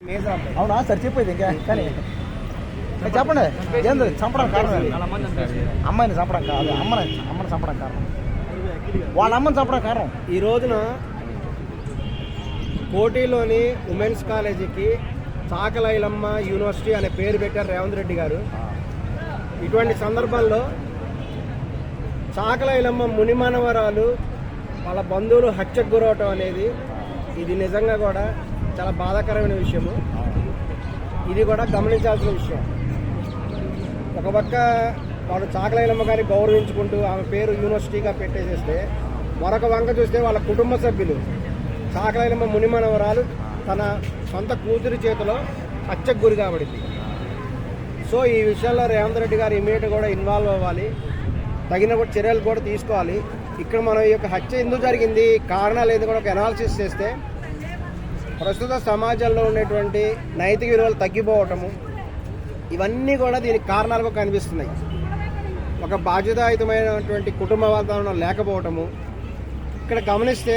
అవునా? సరే చెప్పేది ఇంకా. కానీ చెప్పండి. ఏంది? చంపడం కారణం? అమ్మాయిని చంపడం కాదు అమ్మని అమ్మని చంపడం కారణం. వాళ్ళ అమ్మని చంపడం కారణం. ఈ రోజున కోటిలోని ఉమెన్స్ కాలేజీకి చాకలైలమ్మ యూనివర్సిటీ అనే పేరు పెట్టారు రేవంత్ రెడ్డి గారు. ఇటువంటి సందర్భాల్లో చాకలైలమ్మ మునిమానవరాలు వాళ్ళ బంధువులు హత్యకు గురవటం అనేది ఇది నిజంగా కూడా చాలా బాధాకరమైన విషయము. ఇది కూడా గమనించాల్సిన విషయం. ఒక పక్క వాడు చాకలైలమ్మ గారిని గౌరవించుకుంటూ ఆమె పేరు యూనివర్సిటీగా పెట్టేసేస్తే మరొక వంక చూస్తే వాళ్ళ కుటుంబ సభ్యులు చాకలైలమ్మ మునిమనవరాలు తన సొంత కూతురి చేతిలో హత్యకు గురి కాబడింది. సో ఈ విషయంలో రేవంత్ రెడ్డి గారు ఇమీడియట్ కూడా ఇన్వాల్వ్ అవ్వాలి. తగిన చర్యలు కూడా తీసుకోవాలి. ఇక్కడ మనం ఈ యొక్క హత్య ఎందుకు జరిగింది కారణాలు ఏంది కూడా ఒక అనాలిసిస్ చేస్తే ప్రస్తుత సమాజంలో ఉన్నటువంటి నైతిక విలువలు తగ్గిపోవటము ఇవన్నీ కూడా దీనికి కారణాలుగా కనిపిస్తున్నాయి. ఒక బాధ్యతాయుతమైనటువంటి కుటుంబ వాతావరణం లేకపోవటము ఇక్కడ గమనిస్తే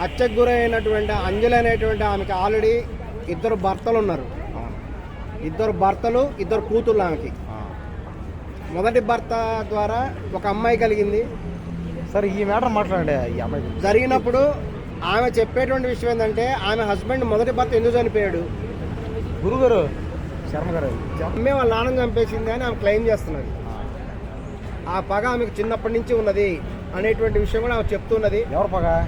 హత్యకు గురైనటువంటి అంజలి అనేటువంటి ఆమెకి ఆల్రెడీ ఇద్దరు భర్తలు ఉన్నారు. ఇద్దరు భర్తలు ఇద్దరు కూతుళ్ళు ఆమెకి. మొదటి భర్త ద్వారా ఒక అమ్మాయి కలిగింది. సరే ఈ మ్యాటర్ మాట్లాడండి ఈ అమ్మాయి. జరిగినప్పుడు ఆమె చెప్పేటువంటి విషయం ఏంటంటే ఆమె హస్బెండ్ మొదటి భర్త ఎందుకు చనిపోయాడు? గురుగారు శర్మ గారు అమ్మే వాళ్ళ నాన్న చంపేసింది అని ఆమె క్లెయిమ్ చేస్తున్నది. ఆ పగ ఆమెకు చిన్నప్పటి నుంచి ఉన్నది అనేటువంటి విషయం కూడా ఆమె చెప్తున్నది. ఎవరు పగ?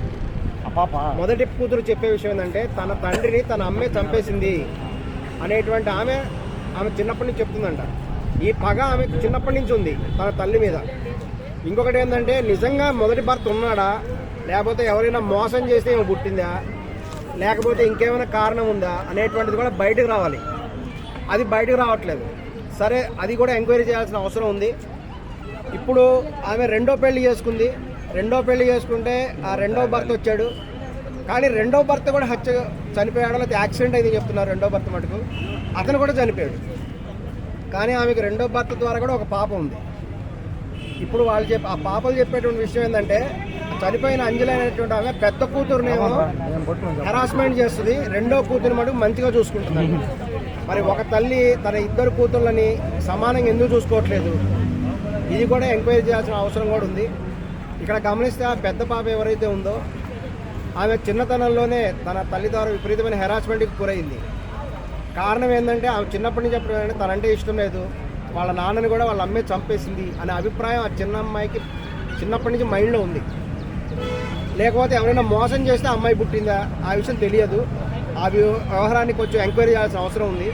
పాప? మొదటి కూతురు చెప్పే విషయం ఏంటంటే తన తండ్రిని తన అమ్మే చంపేసింది అనేటువంటి ఆమె ఆమె చిన్నప్పటి నుంచి చెప్తుందంట. ఈ పగ ఆమెకు చిన్నప్పటి నుంచి ఉంది తన తల్లి మీద. ఇంకొకటి ఏంటంటే నిజంగా మొదటి భర్త ఉన్నాడా? లేకపోతే ఎవరైనా మోసం చేస్తే ఏమో పుట్టిందా? లేకపోతే ఇంకేమైనా కారణం ఉందా? అనేటువంటిది కూడా బయటకు రావాలి. అది బయటకు రావట్లేదు. సరే అది కూడా ఎంక్వైరీ చేయాల్సిన అవసరం ఉంది. ఇప్పుడు ఆమె రెండో పెళ్ళి చేసుకుంది. రెండో పెళ్ళి చేసుకుంటే ఆ రెండో భర్త వచ్చాడు. కానీ రెండో భర్త కూడా హత్య చనిపోయాడు. లేకపోతే యాక్సిడెంట్ అయింది చెప్తున్నారు రెండో భర్త మటుకు. అతను కూడా చనిపోయాడు. కానీ ఆమెకు రెండో భర్త ద్వారా కూడా ఒక పాప ఉంది. ఇప్పుడు వాళ్ళు చెప్పి ఆ పాపలు చెప్పేటువంటి విషయం ఏంటంటే చనిపోయిన అంజలి అనేటువంటి ఆమె పెద్ద కూతురునేమో హెరాస్మెంట్ చేస్తుంది. రెండో కూతురు మటుకు మంచిగా చూసుకుంటుంది. మరి ఒక తల్లి తన ఇద్దరు కూతుర్లని సమానంగా ఎందుకు చూసుకోవట్లేదు? ఇది కూడా ఎంక్వైరీ చేయాల్సిన అవసరం కూడా ఉంది. ఇక్కడ గమనిస్తే ఆ పెద్ద పాప ఎవరైతే ఉందో ఆమె చిన్నతనంలోనే తన తల్లి ద్వారా విపరీతమైన హెరాస్మెంట్కి గురైంది. కారణం ఏంటంటే ఆమె చిన్నప్పటి నుంచి చెప్పడం తనంటే ఇష్టం లేదు. వాళ్ళ నాన్నని కూడా వాళ్ళ అమ్మే చంపేసింది అనే అభిప్రాయం ఆ చిన్న అమ్మాయికి చిన్నప్పటి నుంచి మైండ్లో ఉంది. లేకపోతే ఎవరైనా మోసం చేస్తే అమ్మాయి పుట్టిందా? ఆ విషయం తెలియదు. ఆ వ్య- వ్యవహారాన్ని కొంచెం ఎంక్వైరీ చేయాల్సిన అవసరం ఉంది.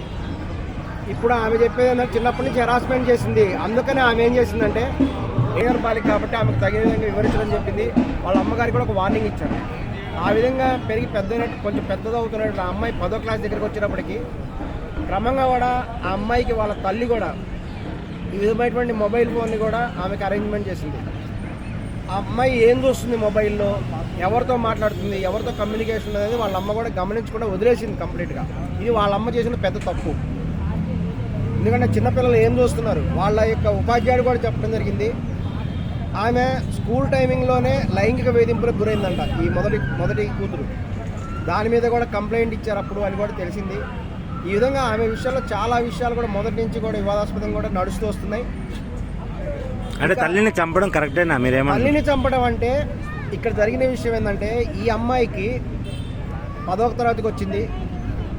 ఇప్పుడు ఆమె చెప్పేది ఏంటంటే చిన్నప్పటి నుంచి హెరాస్మెంట్ చేసింది. అందుకనే ఆమె ఏం చేసిందంటే మేయర్ పాలిక కాబట్టి ఆమెకు తగిన విధంగా వివరించడం చెప్పింది. వాళ్ళ అమ్మగారికి కూడా ఒక వార్నింగ్ ఇచ్చారు. ఆ విధంగా పెరిగి పెద్ద కొంచెం పెద్దదవుతున్నట్టు ఆ అమ్మాయి పదో క్లాస్ దగ్గరికి వచ్చినప్పటికీ క్రమంగా కూడా ఆ అమ్మాయికి వాళ్ళ తల్లి కూడా ఈ విధమైనటువంటి మొబైల్ ఫోన్ని కూడా ఆమెకు అరేంజ్మెంట్ చేసింది. ఆ అమ్మాయి ఏం చూస్తుంది మొబైల్లో? ఎవరితో మాట్లాడుతుంది? ఎవరితో కమ్యూనికేషన్ అనేది వాళ్ళ అమ్మ కూడా గమనించకుండా వదిలేసింది కంప్లీట్గా ఇది వాళ్ళ అమ్మ చేసిన పెద్ద తప్పు. ఎందుకంటే చిన్నపిల్లలు ఏం చూస్తున్నారు? వాళ్ళ యొక్క ఉపాధ్యాయుడు కూడా చెప్పడం జరిగింది. ఆమె స్కూల్ టైమింగ్లోనే లైంగిక వేధింపులకు గురైందంట ఈ మొదటి మొదటి కూతురు. దాని మీద కూడా కంప్లైంట్ ఇచ్చారు అప్పుడు అని కూడా తెలిసింది. ఈ విధంగా ఆమె విషయంలో చాలా విషయాలు కూడా మొదటి నుంచి కూడా వివాదాస్పదం కూడా నడుస్తూ వస్తున్నాయి. అంటే తల్లిని చంపడం కరెక్టేనా? మీరేమన్నా తల్లిని చంపడం అంటే ఇక్కడ జరిగిన విషయం ఏంటంటే ఈ అమ్మాయికి పదవ తరగతికి వచ్చింది.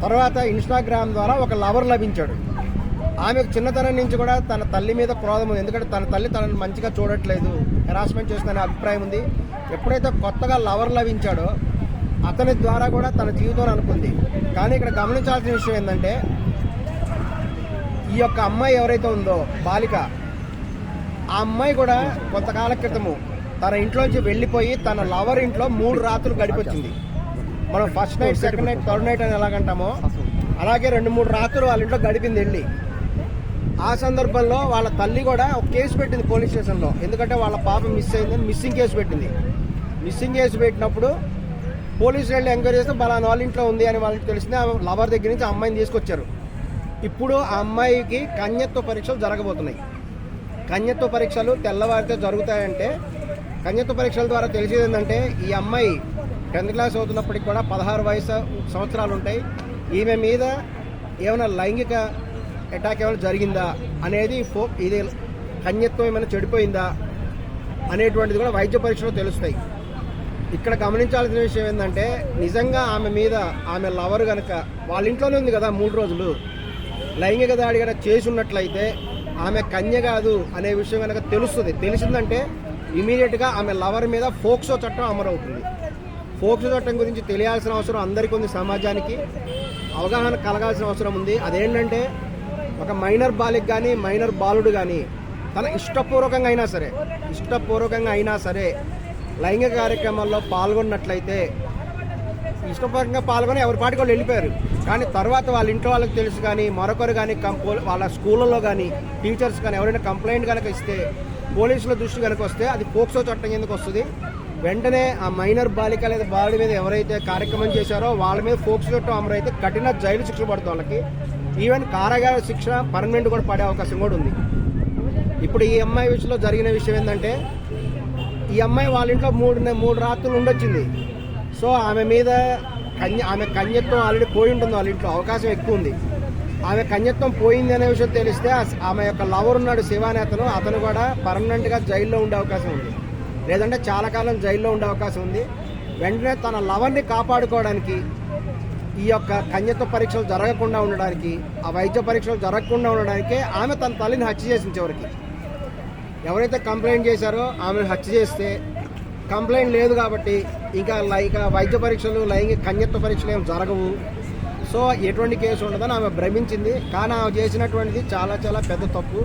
తర్వాత ఇన్స్టాగ్రామ్ ద్వారా ఒక లవర్ లభించాడు. ఆమెకు చిన్నతనం నుంచి కూడా తన తల్లి మీద క్రోధం ఉంది. ఎందుకంటే తన తల్లి తనని మంచిగా చూడట్లేదు. హెరాస్మెంట్ చేస్తుందనే అభిప్రాయం ఉంది. ఎప్పుడైతే కొత్తగా లవర్ లభించాడో అతని ద్వారా కూడా తన జీవితం అనుకుంది. కానీ ఇక్కడ గమనించాల్సిన విషయం ఏంటంటే ఈ యొక్క అమ్మాయి ఎవరైతే ఉందో బాలిక ఆ అమ్మాయి కూడా కొంతకాల క్రితము తన ఇంట్లోంచి వెళ్ళిపోయి తన లవర్ ఇంట్లో మూడు రాత్రులు గడిపొచ్చింది. మనం first night second night third night అని ఎలాగంటామో అలాగే రెండు మూడు రాత్రులు వాళ్ళ ఇంట్లో గడిపింది వెళ్ళి. ఆ సందర్భంలో వాళ్ళ తల్లి కూడా ఒక కేసు పెట్టింది పోలీస్ స్టేషన్లో. ఎందుకంటే వాళ్ళ పాప మిస్ అయిందని మిస్సింగ్ కేసు పెట్టింది. మిస్సింగ్ కేసు పెట్టినప్పుడు పోలీసులు వెళ్ళి ఎంక్వైరీ చేస్తే బలాన్ వాళ్ళ ఇంట్లో ఉంది అని వాళ్ళకి తెలిసింది. ఆమె లవర్ దగ్గర నుంచి అమ్మాయిని తీసుకొచ్చారు. ఇప్పుడు ఆ అమ్మాయికి కన్యత్వ పరీక్షలు జరగబోతున్నాయి. కన్యత్వ పరీక్షలు తెల్లవారితే జరుగుతాయంటే కన్యత్వ పరీక్షల ద్వారా తెలిసేది ఏంటంటే ఈ అమ్మాయి టెన్త్ క్లాస్ అవుతున్నప్పటికి కూడా పదహారు వయసు సంవత్సరాలు ఉంటాయి. ఈమె మీద ఏమైనా లైంగిక అటాక్ ఏమైనా జరిగిందా అనేది ఫో ఇది కన్యత్వం ఏమైనా చెడిపోయిందా అనేటువంటిది కూడా వైద్య పరీక్షలో తెలుస్తాయి. ఇక్కడ గమనించాల్సిన విషయం ఏంటంటే నిజంగా ఆమె మీద ఆమె లవర్ కనుక వాళ్ళ ఇంట్లోనే ఉంది కదా మూడు రోజులు. లైంగిక దాడి కనుక చేసి ఉన్నట్లయితే ఆమె కన్య కాదు అనే విషయం కనుక తెలుస్తుంది. తెలిసిందంటే ఇమీడియట్గా ఆమె లవర్ మీద ఫోక్సో చట్టం అమరవుతుంది ఫోక్సో చట్టం గురించి తెలియాల్సిన అవసరం అందరికీ ఉంది సమాజానికి. అవగాహన కలగాల్సిన అవసరం ఉంది. అదేంటంటే ఒక మైనర్ బాలిక్ కానీ మైనర్ బాలుడు కానీ తన ఇష్టపూర్వకంగా అయినా సరే ఇష్టపూర్వకంగా అయినా సరే లైంగిక కార్యక్రమాల్లో పాల్గొన్నట్లయితే ఇష్టపూర్వకంగా పాల్గొని ఎవరి పాటికి వాళ్ళు వెళ్ళిపోయారు. కానీ తర్వాత వాళ్ళ ఇంట్లో వాళ్ళకి తెలుసు కానీ మరొకరు కానీ కంపో వాళ్ళ స్కూళ్ళలో కానీ టీచర్స్ కానీ ఎవరైనా కంప్లైంట్ కనుక ఇస్తే పోలీసుల దృష్టి కనుక వస్తే అది పోక్సో చట్టం ఎందుకు వస్తుంది. వెంటనే ఆ మైనర్ బాలిక లేదా బాలుడి మీద ఎవరైతే కార్యక్రమం చేశారో వాళ్ళ మీద ఫోక్స్ చట్టం అమరైతే కఠిన జైలు శిక్ష పడుతుంది వాళ్ళకి. ఈవెన్ కారాగార శిక్ష పర్మనెంట్ కూడా పడే అవకాశం కూడా ఉంది. ఇప్పుడు ఈ అమ్మాయి విషయంలో జరిగిన విషయం ఏంటంటే ఈ అమ్మాయి వాళ్ళ ఇంట్లో మూడు మూడు రాత్రులు ఉండొచ్చింది. సో ఆమె మీద కన్య ఆమె కన్యత్వం ఆల్రెడీ పోయి ఉంటుంది వాళ్ళ ఇంట్లో అవకాశం ఎక్కువ ఉంది. ఆమె కన్యత్వం పోయింది అనే విషయం తెలిస్తే ఆమె యొక్క లవర్ ఉన్నాడు శివానేతను అతను కూడా పర్మనెంట్గా జైల్లో ఉండే అవకాశం ఉంది. లేదంటే చాలా కాలం జైల్లో ఉండే అవకాశం ఉంది. వెంటనే తన లవర్ని కాపాడుకోవడానికి ఈ యొక్క కన్యత్వ పరీక్షలు జరగకుండా ఉండడానికి ఆ వైద్య పరీక్షలు జరగకుండా ఉండడానికే ఆమె తన తల్లిని హత్య చేసింది చివరికి. ఎవరైతే కంప్లైంట్ చేశారో ఆమెను హత్య చేస్తే కంప్లైంట్ లేదు కాబట్టి ఇంకా లైక వైద్య పరీక్షలు లైంగిక కన్యత్వ పరీక్షలు ఏం జరగవు. సో ఎటువంటి కేసు ఉండదని ఆమె భ్రమించింది. కానీ ఆమె చేసినటువంటిది చాలా చాలా పెద్ద తప్పు.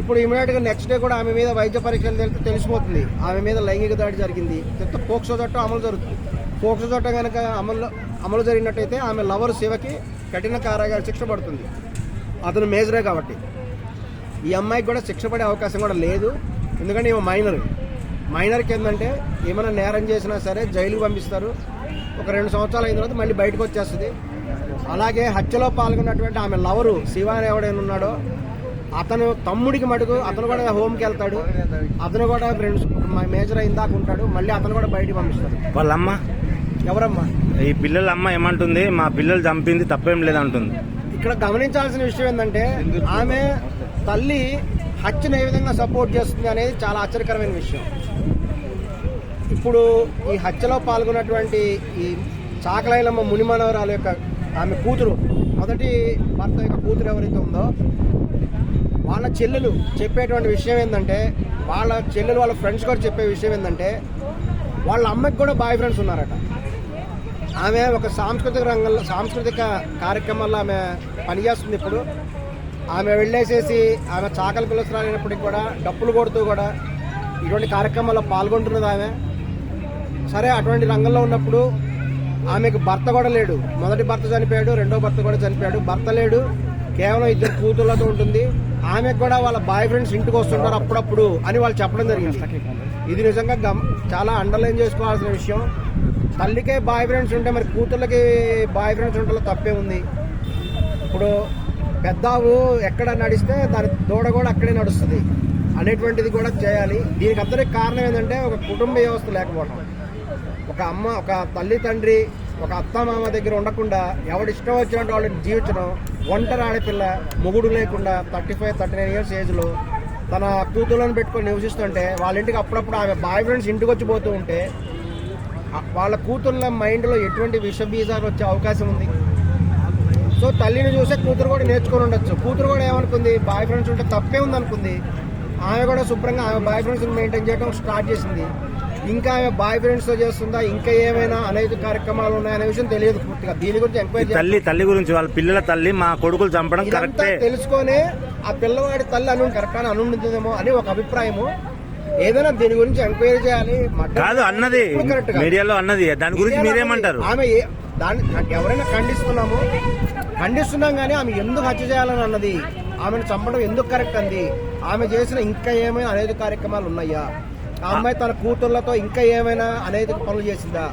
ఇప్పుడు ఇమీడియట్గా నెక్స్ట్ డే కూడా ఆమె మీద వైద్య పరీక్షలు తెలిస్తే తెలిసిపోతుంది. ఆమె మీద లైంగిక దాడి జరిగింది. చెప్తే పోక్సో చట్టం అమలు జరుగుతుంది. పోక్సో చట్టం కనుక అమలు అమలు జరిగినట్టయితే ఆమె లవర్ శివకి కఠిన కారాగార శిక్ష పడుతుంది. అతను మేజరే కాబట్టి. ఈ అమ్మాయికి కూడా శిక్ష పడే అవకాశం కూడా లేదు. ఎందుకంటే ఈమె మైనర్. మైనర్కి ఏంటంటే ఏమైనా నేరం చేసినా సరే జైలుకి పంపిస్తారు. ఒక రెండు సంవత్సరాలు అయిన తర్వాత మళ్ళీ బయటకు వచ్చేస్తుంది. అలాగే హత్యలో పాల్గొన్నటువంటి ఆమె లవరు శివ అని ఎవడైనా ఉన్నాడో అతను తమ్ముడికి మటుకు అతను కూడా హోమ్కి వెళ్తాడు. అతను కూడా ఫ్రెండ్స్ మేజర్ అయిన దాకా ఉంటాడు. మళ్ళీ అతను కూడా బయటికి పంపిస్తాడు వాళ్ళ అమ్మ ఎవరమ్మా? ఈ పిల్లల అమ్మ ఏమంటుంది మా పిల్లలు చంపింది తప్పేం లేదంటుంది. ఇక్కడ గమనించాల్సిన విషయం ఏంటంటే ఆమె తల్లి హత్యను ఏ విధంగా సపోర్ట్ చేస్తుంది అనేది చాలా ఆశ్చర్యకరమైన విషయం. ఇప్పుడు ఈ హత్యలో పాల్గొన్నటువంటి ఈ చాకలైలమ్మ మునిమనవరాల యొక్క ఆమె కూతురు మొదటి భర్త యొక్క కూతురు ఎవరైతే ఉందో వాళ్ళ చెల్లెలు చెప్పేటువంటి విషయం ఏంటంటే వాళ్ళ చెల్లెలు వాళ్ళ ఫ్రెండ్స్ కూడా చెప్పే విషయం ఏంటంటే వాళ్ళ అమ్మకి కూడా బాయ్ ఫ్రెండ్స్ ఉన్నారట. ఆమె ఒక సాంస్కృతిక రంగంలో సాంస్కృతిక కార్యక్రమాల్లో ఆమె పనిచేస్తుంది ఇప్పుడు. ఆమె వెళ్ళేసేసి ఆమె చాకలి పిలుస్తున్నారు కూడా డప్పులు కొడుతూ కూడా ఇటువంటి కార్యక్రమాల్లో పాల్గొంటున్నది ఆమె. సరే అటువంటి రంగంలో ఉన్నప్పుడు ఆమెకు భర్త కూడా లేడు. మొదటి భర్త చనిపోయాడు రెండో భర్త కూడా చనిపోయాడు. భర్త లేడు కేవలం ఇద్దరు కూతుళ్ళతో ఉంటుంది. ఆమెకు కూడా వాళ్ళ బాయ్ ఫ్రెండ్స్ ఇంటికి వస్తుంటారు అప్పుడప్పుడు అని వాళ్ళు చెప్పడం జరిగింది. ఇది నిజంగా గమ చాలా అండర్లైన్ చేసుకోవాల్సిన విషయం. తల్లికే బాయ్ ఫ్రెండ్స్ ఉంటే మరి కూతుళ్ళకి బాయ్ ఫ్రెండ్స్ ఉంటే తప్పే ఉంది. ఇప్పుడు పెద్దావు ఎక్కడ నడిస్తే దాని దూడ కూడా అక్కడే నడుస్తుంది. అనేటువంటిది కూడా చేయాలి. దీనికి అందరికి కారణం ఏంటంటే ఒక కుటుంబ వ్యవస్థ లేకపోవడం ఒక అమ్మ ఒక తల్లి తండ్రి ఒక అత్త మామ దగ్గర ఉండకుండా ఎవడిష్టం వచ్చినట్టు వాళ్ళని జీవించడం ఒంటరి ఆడపిల్ల మొగుడు లేకుండా thirty five thirty nine years ఏజ్లో తన కూతుర్లను పెట్టుకొని నివసిస్తుంటే వాళ్ళ ఇంటికి అప్పుడప్పుడు ఆమె బాయ్ ఫ్రెండ్స్ ఇంటికి వచ్చి పోతూ ఉంటే వాళ్ళ కూతుర్ల మైండ్లో ఎటువంటి విష బీజాలు వచ్చే అవకాశం ఉంది? సో తల్లిని చూసే కూతురు కూడా నేర్చుకొని ఉండొచ్చు. కూతురు కూడా ఏమనుకుంది? బాయ్ ఫ్రెండ్స్ ఉంటే తప్పే ఉంది అనుకుంది ఆమె కూడా శుభ్రంగా ఆమె బాయ్ ఫ్రెండ్స్ మెయింటైన్ చేయడం స్టార్ట్ చేసింది. ఇంకా ఆమె బాయ్ ఫ్రెండ్స్తో చేస్తుందా? ఇంకా ఏమైనా అనేది కార్యక్రమాలు ఉన్నాయనే విషయం తెలియదు పూర్తిగా. దీని గురించి ఎంక్వైరీ తల్లి తల్లి గురించి వాళ్ళ పిల్లల తల్లి మా కొడుకులు చంపడం కరెక్టే. తెలుసుకొని ఆ పిల్లవాడి తల్లి అను కరెక్ట్ అని అనుంటుందేమో అని ఒక అభిప్రాయము. ఏదైనా దీని గురించి ఎంక్వైరీ చేయాలి. కాదు అన్నది. మీడియాలో అన్నది. దాని గురించి మీరేమంటారు? ఆమె దాన్ని ఎవరైనా ఖండిస్తున్నాము? ఖండిస్తున్నాం కానీ ఆమె ఎందుకు హత్య చేయాలని అన్నది ఆమెను చంపడం ఎందుకు కరెక్ట్ అంది? ఆమె చేసిన ఇంకా ఏమైనా అనేది కార్యక్రమాలు ఉన్నాయా? ఆ అమ్మాయి తన కూతుర్లతో ఇంకా ఏమైనా అనేది పనులు చేసిందా?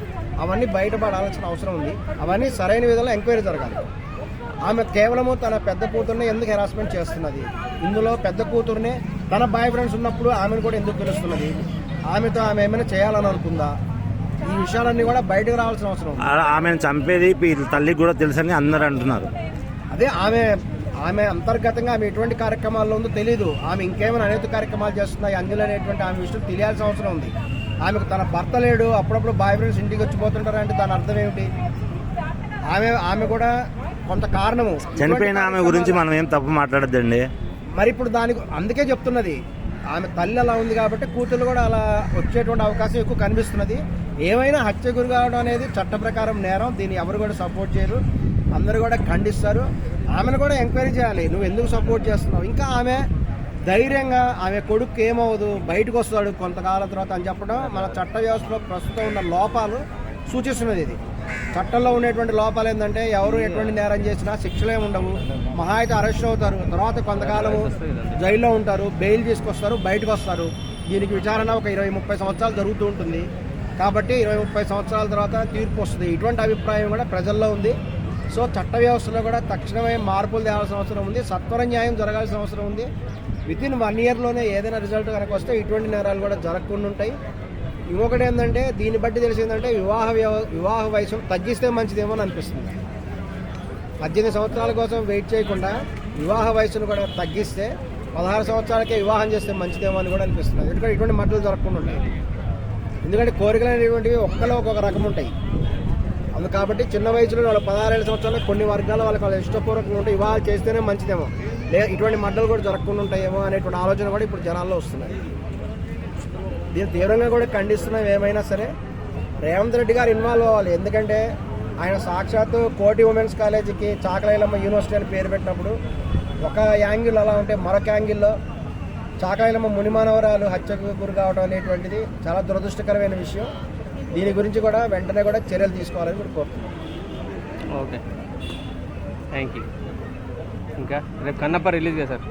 అవన్నీ బయటపడాల్సిన అవసరం ఉంది. అవన్నీ సరైన విధంగా ఎంక్వైరీ జరగాలి. ఆమె కేవలము తన పెద్ద కూతురునే ఎందుకు హెరాస్మెంట్ చేస్తున్నది? ఇందులో పెద్ద కూతురునే తన బాయ్ ఫ్రెండ్స్ ఉన్నప్పుడు ఆమెను కూడా ఎందుకు పిలుస్తున్నది? ఆమెతో ఆమె ఏమైనా చేయాలని అనుకుందా? ఈ విషయాలన్నీ కూడా బయటకు రావాల్సిన అవసరం ఉంది. ఆమెను చంపేది వీళ్ళ తల్లికి కూడా తెలుసని అందరు అంటున్నారు. అదే ఆమె ఆమె అంతర్గతంగా ఆమె ఎటువంటి కార్యక్రమాల్లో ఉందో తెలీదు. ఆమె ఇంకేమైనా అనేక కార్యక్రమాలు చేస్తున్నాయి. అందులో అనేటువంటి ఆమె విషయం తెలియాల్సిన అవసరం ఉంది. ఆమెకు తన భర్త లేడు. అప్పుడప్పుడు బాయ్ ఫ్రెండ్స్ ఇంటికి వచ్చిపోతుంటారు అంటే దాని అర్థం ఏమిటి? ఆమె ఆమె కూడా కొంత కారణము. చనిపోయిన ఆమె గురించి మనం ఏం తప్పు మాట్లాడద్దండి? మరి ఇప్పుడు దానికి అందుకే చెప్తున్నది. ఆమె తల్లి అలా ఉంది కాబట్టి కూతురు కూడా అలా వచ్చేటువంటి అవకాశం ఎక్కువ కనిపిస్తున్నది. ఏమైనా హత్య గురి కావడం అనేది చట్ట ప్రకారం నేరం. దీన్ని ఎవరు కూడా సపోర్ట్ చేయరు. అందరూ కూడా ఖండిస్తారు. ఆమెను కూడా ఎంక్వైరీ చేయాలి. నువ్వు ఎందుకు సపోర్ట్ చేస్తున్నావు? ఇంకా ఆమె ధైర్యంగా ఆమె కొడుకు ఏమవుదు బయటకు వస్తాడు కొంతకాలం తర్వాత అని చెప్పడం మన చట్ట వ్యవస్థలో ప్రస్తుతం ఉన్న లోపాలు సూచిస్తున్నది ఇది. చట్టంలో ఉండేటువంటి లోపాలు ఏంటంటే ఎవరు ఎటువంటి నేరం చేసినా శిక్షలే ఉండవు. మహా అయితే అరెస్ట్ అవుతారు. తర్వాత కొంతకాలం జైల్లో ఉంటారు. బెయిల్ తీసుకొస్తారు. బయటకు వస్తారు. దీనికి విచారణ ఒక ఇరవై ముప్పై సంవత్సరాలు జరుగుతూ ఉంటుంది. కాబట్టి ఇరవై ముప్పై సంవత్సరాల తర్వాత తీర్పు వస్తుంది. ఇటువంటి అభిప్రాయం కూడా ప్రజల్లో ఉంది. సో చట్ట వ్యవస్థలో కూడా తక్షణమే మార్పులు తేవాల్సిన అవసరం ఉంది. సత్వర న్యాయం జరగాల్సిన అవసరం ఉంది. విత్ ఇన్ వన్ ఇయర్లోనే ఏదైనా రిజల్ట్ కనుక వస్తే ఇటువంటి నేరాలు కూడా జరగకుండా ఉంటాయి. ఇంకొకటి ఏంటంటే దీన్ని బట్టి తెలిసిందంటే వివాహ వివాహ వయసు తగ్గిస్తే మంచిదేమో అని అనిపిస్తుంది. పద్దెనిమిది సంవత్సరాల కోసం వెయిట్ చేయకుండా వివాహ వయసును కూడా తగ్గిస్తే పదహారు సంవత్సరాలకే వివాహం చేస్తే మంచిదేమో అని కూడా అనిపిస్తుంది. ఎందుకంటే ఇటువంటి మట్టలు జరగకుండా ఉంటాయి. ఎందుకంటే కోరికలు అనేటువంటివి ఒక్కలో ఒక్కొక్క రకం ఉంటాయి. అందు కాబట్టి చిన్న వయసులో వాళ్ళు పదహారేళ్ళ సంవత్సరాలు కొన్ని వర్గాలు వాళ్ళకి వాళ్ళ ఇష్టపూర్వకంగా ఉంటే ఇవాళ చేస్తేనే మంచిదేమో. లే ఇటువంటి మడ్డలు కూడా జరగకుండా ఉంటాయేమో అనేటువంటి ఆలోచన కూడా ఇప్పుడు జనాల్లో వస్తున్నాయి. దీన్ని తీవ్రంగా కూడా ఖండిస్తున్నాం ఏమైనా సరే. రేవంత్ రెడ్డి గారు ఇన్వాల్వ్ అవ్వాలి. ఎందుకంటే ఆయన సాక్షాత్తు కోటి ఉమెన్స్ కాలేజీకి చాకలైలమ్మ యూనివర్సిటీ అని పేరు పెట్టినప్పుడు ఒక యాంగిల్ అలా ఉంటే మరొక యాంగిల్లో చాకలైలమ్మ మునిమానవరాలు హత్యకు గురి కావడం అనేటువంటిది చాలా దురదృష్టకరమైన విషయం. దీని గురించి కూడా వెంటనే కూడా చర్యలు తీసుకోవాలని కూడా కోరుతున్నాను ఓకే. థ్యాంక్ యూ ఇంకా రేపు కన్నప్ప రిలీజ్ చేశారు